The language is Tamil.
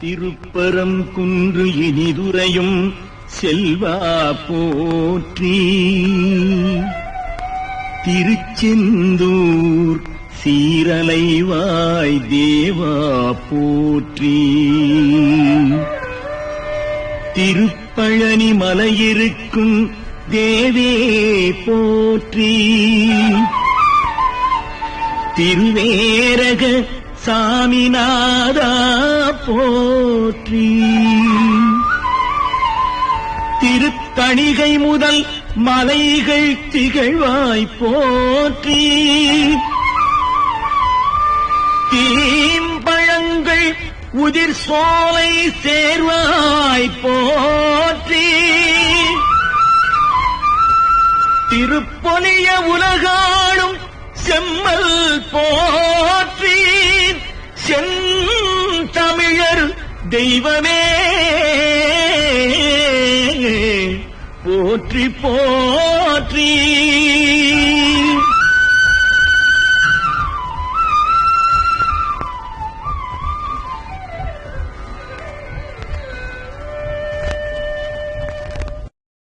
திருப்பரம் குன்று இனிதுரையும் செல்வா போற்றி. திருச்செந்தூர் சீரலைவாய் தேவா போற்றி. திருப்பழனி மலையிருக்கும் தேவே போற்றி. திருவேரக சாமிநாதா போற்றி. திருக்கணிகை முதல் மலைகள் திகழ்வாய் போற்றி. தீம்பழங்கள் உதிர் சோலை சேர்வாய் போற்றி. திருப்பொலிய உலகாடும் செம்மல் போ தெய்வமே. போற்றி போற்றி.